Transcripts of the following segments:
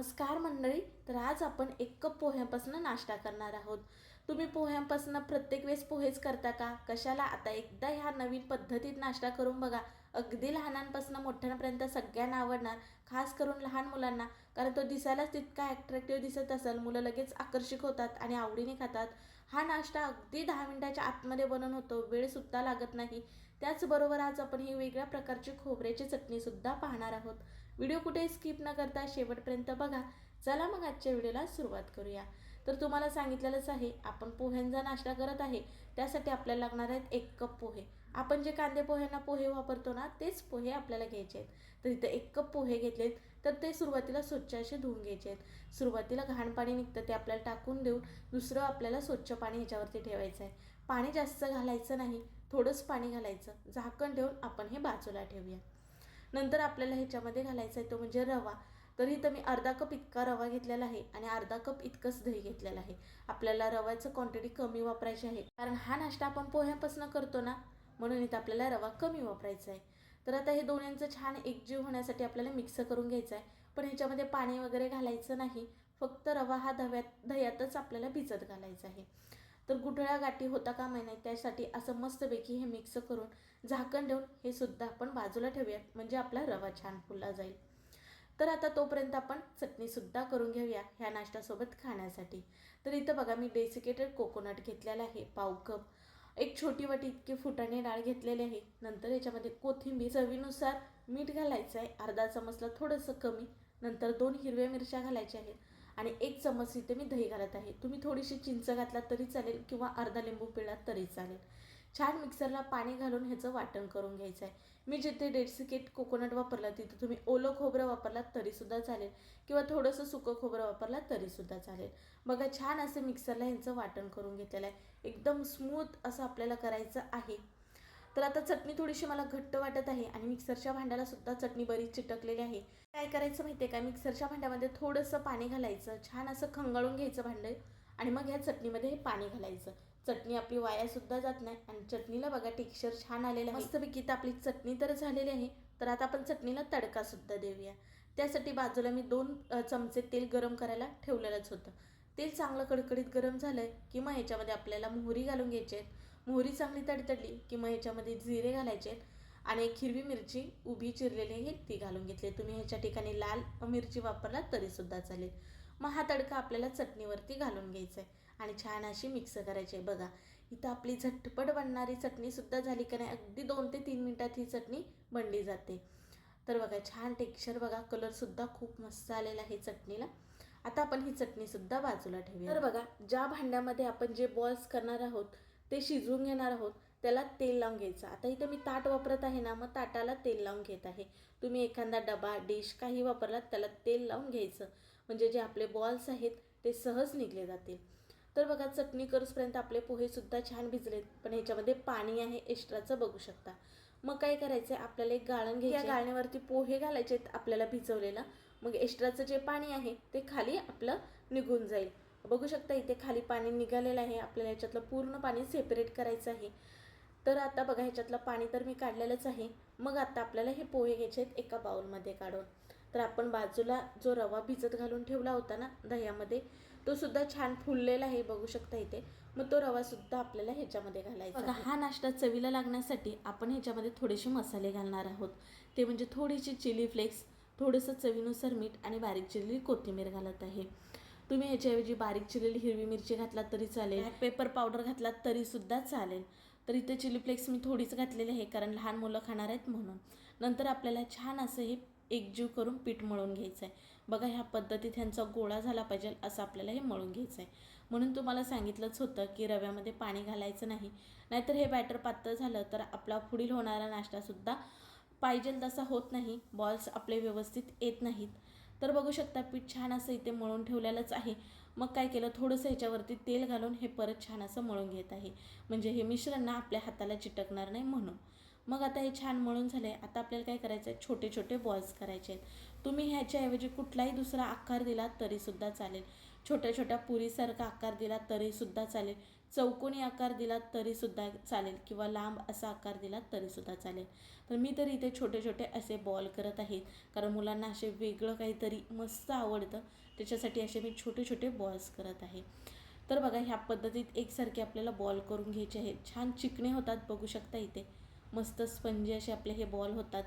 नमस्कार मंडळी तर आज आपण एक कप पोह्यांपासून नाश्ता करणार आहोत. तुम्ही पोह्यांपासून प्रत्येक वेळेस पोहेच करता का? कशाला? आता एकदा ह्या नवीन पद्धतीत नाश्ता करून बघा. अगदी लहानांपासून मोठ्यांपर्यंत सगळ्यांना आवडणार खास करून लहान मुलांना. कारण तो दिसायलाच तितका ॲट्रॅक्टिव्ह दिसत असेल. मुलं लगेच आकर्षित होतात आणि आवडीने खातात. हा नाश्ता अगदी दहा मिनटाच्या आतमध्ये बनवून होतो. वेळसुद्धा लागत नाही. त्याचबरोबर आज आपण ही वेगळ्या प्रकारची खोबऱ्याची चटणीसुद्धा पाहणार आहोत. व्हिडिओ कुठे स्किप न करता शेवटपर्यंत बघा. चला मग आजच्या व्हिडिओला सुरुवात करूया. तर तुम्हाला सांगितलेलंच आहे आपण पोह्यांचा नाश्ता करत आहे. त्यासाठी आपल्याला लागणार आहेत एक कप पोहे. आपण जे कांदे पोह्यांना पोहे वापरतो ना तेच पोहे आपल्याला घ्यायचे आहेत. तर इथं एक कप पोहे घेतलेत तर ते सुरुवातीला स्वच्छ असे धुवून घ्यायचे आहेत. सुरुवातीला घाण पाणी निघतं ते आपल्याला टाकून देऊन दुसरं आपल्याला स्वच्छ पाणी ह्याच्यावरती ठेवायचं आहे. पाणी जास्त घालायचं नाही थोडंच पाणी घालायचं. झाकण ठेवून आपण हे बाजूला ठेवूया. नंतर आपल्याला ह्याच्यामध्ये घालायचा आहे तो म्हणजे रवा. तर इथं मी अर्धा कप इतका रवा घेतलेला आहे आणि अर्धा कप इतकंच दही घेतलेलं आहे. आपल्याला रव्याचं क्वांटिटी कमी वापरायची आहे. कारण हा नाश्ता आपण पोह्यापासून करतो ना म्हणून इथं आपल्याला रवा कमी वापरायचा आहे. तर आता हे दोन्हींचं छान एकजीव होण्यासाठी आपल्याला मिक्स करून घ्यायचं आहे. पण ह्याच्यामध्ये पाणी वगैरे घालायचं नाही. फक्त रवा हा दह्यात दह्यातच आपल्याला भिजत घालायचा आहे. तर गुठळ्या गाठी होता का नाही. त्यासाठी असं मस्तपैकी हे मिक्स करून झाकण देऊन हे सुद्धा आपण बाजूला ठेवूयात. म्हणजे आपला रवा छान फुलला जाईल. तर आता तोपर्यंत आपण चटणीसुद्धा करून घेऊया ह्या नाश्त्यासोबत खाण्यासाठी. तर इथं बघा मी डेसिकेटेड कोकोनट घेतलेला आहे पाव कप. एक छोटी वाटी इतकी फुटाणे डाळ घेतलेली आहे. नंतर याच्यामध्ये कोथिंबीर चवीनुसार मीठ घालायचं आहे अर्धा चमचला थोडंसं कमी. नंतर दोन हिरव्या मिरच्या घालायच्या आहेत. आणि एक चमच इथे मी दही घालत आहे. तुम्ही थोडीशी चिंच घातलात तरी चालेल किंवा अर्धा लिंबू पिळात तरी चालेल. छान मिक्सरला पाणी घालून ह्याचं वाटण करून घ्यायचं आहे. मी जिथे डेडसिकेट कोकोनट वापरला तिथे तुम्ही ओलं खोबरं वापरलात तरीसुद्धा चालेल किंवा थोडंसं सुकं खोबरं वापरलात तरीसुद्धा चालेल. बघा छान असं मिक्सरला ह्यांचं वाटण करून घेतलेलं आहे. एकदम स्मूथ असं आपल्याला करायचं आहे. तर आता चटणी थोडीशी मला घट्ट वाटत आहे आणि मिक्सरच्या भांड्याला सुद्धा चटणी बरीच चिटकलेली आहे. काय करायचं माहिती आहे का? मिक्सरच्या भांड्यामध्ये थोडंसं पाणी घालायचं छान असं खंगाळून घ्यायचं भांडं आणि मग ह्या चटणीमध्ये हे पाणी घालायचं. चटणी आपली वायासुद्धा जात नाही आणि चटणीला बघा टेक्स्चर छान आलेलं आहे. मस्तपैकी तर आपली चटणी तर झालेली आहे. तर आता आपण चटणीला तडकासुद्धा देऊया. त्यासाठी बाजूला मी दोन चमचे तेल गरम करायला ठेवलेलंच होतं. तेल चांगलं कडकडीत गरम झालं की मग ह्याच्यामध्ये आपल्याला मोहरी घालून घ्यायची आहेत. मोहरी चांगली तडतडली की मग ह्याच्यामध्ये जिरे घालायचे आहेत. आणि एक हिरवी मिरची उभी चिरलेली आहे ती घालून घेतली तुम्ही ह्याच्या ठिकाणी लाल मिरची वापरला तरीसुद्धा चालेल. मग हा तडका आपल्याला चटणीवरती घालून घ्यायचा आहे आणि छान अशी मिक्स करायची आहे. बघा इथं आपली झटपट बनणारी चटणीसुद्धा झाली का नाही अगदी दोन ते तीन मिनटात ही चटणी बनली जाते. तर बघा छान टेक्स्चर बघा कलरसुद्धा खूप मस्त आलेला आहे चटणीला. आता आपण ही चटणीसुद्धा बाजूला ठेवूया. तर बघा ज्या भांड्यामध्ये आपण जे बॉल्स करणार आहोत ते शिजवून घेणार आहोत. त्याला तेल लावून घ्यायचं. आता इथं मी ताट वापरत आहे ना मग ताटाला तेल लावून घेत आहे. तुम्ही एखादा डबा डिश काही वापरलात त्याला तेल लावून घ्यायचं. म्हणजे जे आपले बॉल्स आहेत ते सहज निघले जातील. तर बघा चटणी करूसपर्यंत आपले पोहेसुद्धा छान भिजलेत. पण ह्याच्यामध्ये पाणी आहे एक्स्ट्राचं बघू शकता. मग काय करायचं आहे आपल्याला एक गाळण घ्यायचं या गाळणीवरती पोहे घालायचे आहेत आपल्याला भिजवलेलं. मग एक्स्ट्राचं जे पाणी आहे ते खाली आपलं निघून जाईल. बघू शकता इथे खाली पाणी निघालेलं आहे. आपल्याला ह्याच्यातलं पूर्ण पाणी सेपरेट करायचं आहे. तर आता बघा ह्याच्यातलं पाणी तर मी काढलेलंच आहे. मग आता आपल्याला हे पोहे घ्यायचे आहेत एका बाउलमध्ये काढून. तर आपण बाजूला जो रवा भिजत घालून ठेवला होता ना दह्यामध्ये तो सुद्धा छान फुललेला आहे बघू शकता इथे. मग तो रवा सुद्धा आपल्याला ह्याच्यामध्ये घालायचा बघा हा नाश्ता चवीला लागण्यासाठी आपण ह्याच्यामध्ये थोडेसे मसाले घालणार आहोत. ते म्हणजे थोडीशी चिली फ्लेक्स थोडंसं चवीनुसार मीठ आणि बारीक चिरलेली कोथिंबीर घालत आहे. तुम्ही ह्याच्याऐवजी बारीक चिरलेली हिरवी मिरची घातलात तरी चालेल. पेपर पावडर घातलात तरी सुद्धा चालेल. तर इथे चिली फ्लेक्स मी थोडीच घातलेली आहे कारण लहान मुलं खाणार आहेत म्हणून. नंतर आपल्याला छान असं हे एकजीव करून पीठ मळून घ्यायचं आहे बघा ह्या पद्धतीत ह्यांचा गोळा झाला पाहिजे असं आपल्याला हे मळून घ्यायचं आहे म्हणून तुम्हाला सांगितलंच होतं की रव्यामध्ये पाणी घालायचं नाही. नाहीतर हे बॅटर पातळ झालं तर आपला पुढील होणारा नाश्तासुद्धा पाहिजे तसा होत नाही. बॉल्स आपले व्यवस्थित येत नाहीत. तर बघू शकता पीठ छान असं इथे मळून ठेवलेलंच आहे. मग काय केलं थोडंसं ह्याच्यावरती तेल घालून हे परत छान असं मळून घेत आहे. म्हणजे हे मिश्रण ना आपल्या हाताला चिटकणार नाही म्हणून. मग आता हे छान मळून झालं आहे आता आपल्याला काय करायचं आहे छोटे छोटे बॉल्स करायचे आहेत. तुम्ही ह्याच्याऐवजी कुठलाही दुसरा आकार दिला तरीसुद्धा चालेल. छोट्या छोट्या पुरीसारखा आकार दिला तरीसुद्धा चालेल. चौकोनी आकार दिला तरीसुद्धा चालेल किंवा लांब असा आकार दिला तरीसुद्धा चालेल. तर मी तर इथे छोटे छोटे असे बॉल करत आहे कारण मुलांना असे वेगळं काहीतरी मस्त आवडतं. त्याच्यासाठी असे मी छोटे छोटे बॉल्स करत आहे. तर बघा ह्या पद्धतीत एकसारखे आपल्याला बॉल करून घ्यायचे आहेत. छान चिकणे होतात बघू शकता इथे. मस्त स्पंजी असे आपले हे बॉल होतात.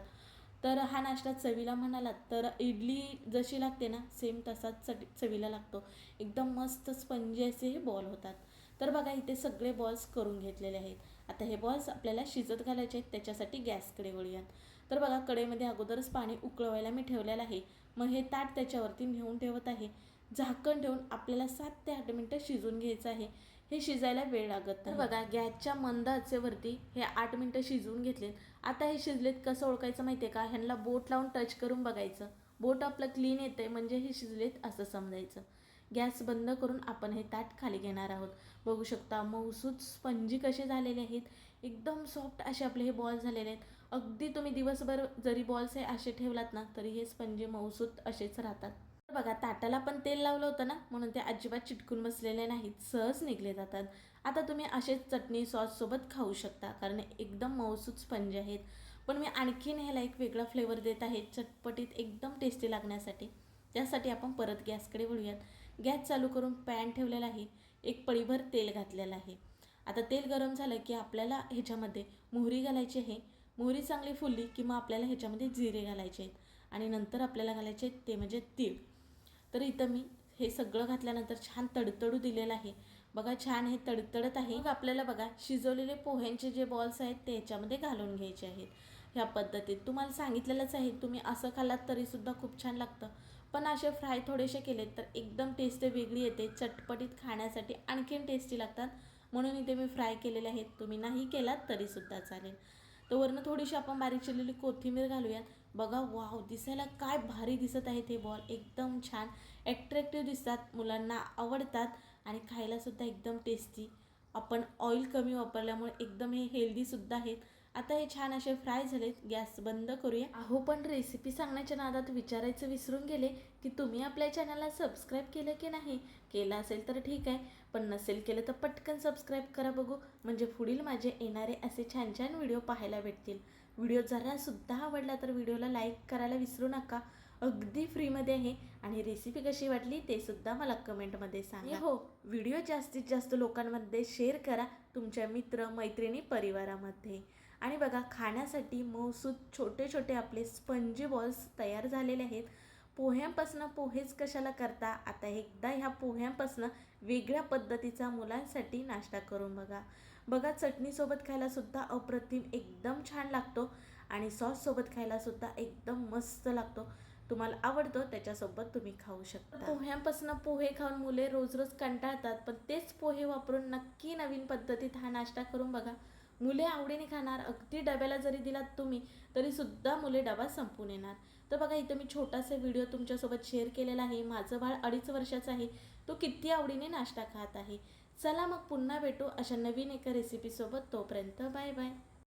तर हा नाश्ता चवीला म्हणालात तर इडली जशी लागते ना सेम तसाच चट चवीला लागतो. एकदम मस्त स्पंजी असे हे बॉल होतात. तर बघा इथे सगळे बॉल्स करून घेतलेले आहेत. आता हे बॉल्स आपल्याला शिजत घालायचे आहेत त्याच्यासाठी गॅसकडे वळूयात. तर बघा कडेमध्ये अगोदरच पाणी उकळवायला मी ठेवलेलं आहे. मग हे ताट त्याच्यावरती नेऊन ठेवत आहे. झाकण ठेवून आपल्याला सात ते आठ मिनटं शिजून घ्यायचं आहे. हे शिजायला वेळ लागत तर बघा गॅसच्या मंद आचेवरती हे आठ मिनटं शिजवून घेतलेत. आता हे शिजलेत कसं ओळखायचं माहिती आहे का? ह्यांना बोट लावून टच करून बघायचं. बोट आपलं क्लीन येते म्हणजे हे शिजलेत असं समजायचं. गॅस बंद करून आपण हे ताट खाली घेणार आहोत. बघू शकता मऊसूद स्पंजी कसे झालेले आहेत. एकदम सॉफ्ट असे आपले हे बॉल झालेले आहेत. अगदी तुम्ही दिवसभर जरी बॉल्स हे असे ठेवलात ना तरी हे स्पंजी मऊसूद असेच राहतात. बघा ताटाला पण तेल लावलं होतं ना म्हणून ते अजिबात चिटकून बसलेले नाहीत. सहज निघले जातात. आता तुम्ही असेच चटणी सॉससोबत खाऊ शकता कारण एकदम मऊसूद स्पंज आहेत. पण मी आणखीन ह्याला एक वेगळा फ्लेवर देत आहे चटपटीत एकदम टेस्टी लागण्यासाठी. त्यासाठी आपण परत गॅसकडे वळूयात. गॅस चालू करून पॅन ठेवलेला आहे. एक पळीभर तेल घातलेलं आहे. आता तेल गरम झालं की आपल्याला ह्याच्यामध्ये मोहरी घालायची आहे. मोहरी चांगली फुलली की मग आपल्याला ह्याच्यामध्ये जिरे घालायचे आहेत. आणि नंतर आपल्याला घालायचे आहेत ते म्हणजे तीळ. तर इथं मी हे सगळं घातल्यानंतर छान तडतडू दिलेलं आहे. बघा छान हे तडतडत आहे. मग आपल्याला बघा शिजवलेले पोह्यांचे जे बॉल्स आहेत ते ह्याच्यामध्ये घालून घ्यायचे आहेत. ह्या पद्धतीत. तुम्हाला सांगितलेलंच आहे तुम्ही असं खाल्लात तरीसुद्धा खूप छान लागतं. पण असे फ्राय थोडेसे केलेत तर एकदम टेस्ट वेगळी येते चटपटीत खाण्यासाठी आणखीन टेस्टी लागतात. म्हणून इथे मी फ्राय केलेले आहेत. तुम्ही नाही केलात तरीसुद्धा चालेल. तर वरनं थोडीशी आपण बारीक चिरलेली कोथिंबीर घालूयात. बघा वाव दिसायला काय भारी दिसत आहेत हे बॉल एकदम छान. ॲट्रॅक्टिव्ह दिसतात मुलांना आवडतात आणि खायलासुद्धा एकदम टेस्टी आपण ऑइल कमी वापरल्यामुळे एकदम हे हेल्दीसुद्धा आहेत. आता हे छान असे फ्राय झालेत. गॅस बंद करूया. अहो पण रेसिपी सांगण्याच्या नादात विचारायचं विसरून गेले की तुम्ही आपल्या चॅनलला सबस्क्राईब केलं की नाही? केलं असेल तर ठीक आहे. पण नसेल केलं तर पटकन सबस्क्राईब करा बघू. म्हणजे पुढील माझे येणारे असे छान छान व्हिडिओ पाहायला भेटतील. व्हिडिओ जरासुद्धा आवडला तर व्हिडिओला लाईक करायला विसरू नका. अगदी फ्रीमध्ये आहे. आणि रेसिपी कशी वाटली ते सुद्धा मला कमेंटमध्ये सांगा. हो व्हिडिओ जास्तीत जास्त लोकांमध्ये शेअर करा तुमच्या मित्र मैत्रिणी परिवारामध्ये. आणि बघा खाण्यासाठी मौसूद छोटे छोटे आपले स्पंजी बॉल्स तयार झालेले आहेत. पोह्यांपासनं पोहेच कशाला करता? आता एकदा ह्या पोह्यांपासनं वेगळ्या पद्धतीचा मुलांसाठी नाश्ता करून बघा. बघा चटणीसोबत खायलासुद्धा अप्रतिम एकदम छान लागतो. आणि सॉससोबत खायलासुद्धा एकदम मस्त लागतो. तुम्हाला आवडतो त्याच्यासोबत तुम्ही खाऊ शकता. पोह्यांपासून पोहे खाऊन मुले रोज रोज कंटाळतात पण तेच पोहे वापरून नक्की नवीन पद्धतीत हा नाश्ता करून बघा. मुले आवडीने खाणार अगदी डब्याला जरी दिलात तुम्ही तरी सुद्धा मुले डबा संपून येणार. तर बघा इथं मी छोटासा व्हिडिओ तुमच्यासोबत शेअर केलेला आहे. माझं बाळ अडीच वर्षाचं आहे. तो किती आवडीने नाश्ता खात आहे. चला मग पुन्हा भेटू अशा नवीन एका रेसिपीसोबत तोपर्यंत बाय बाय.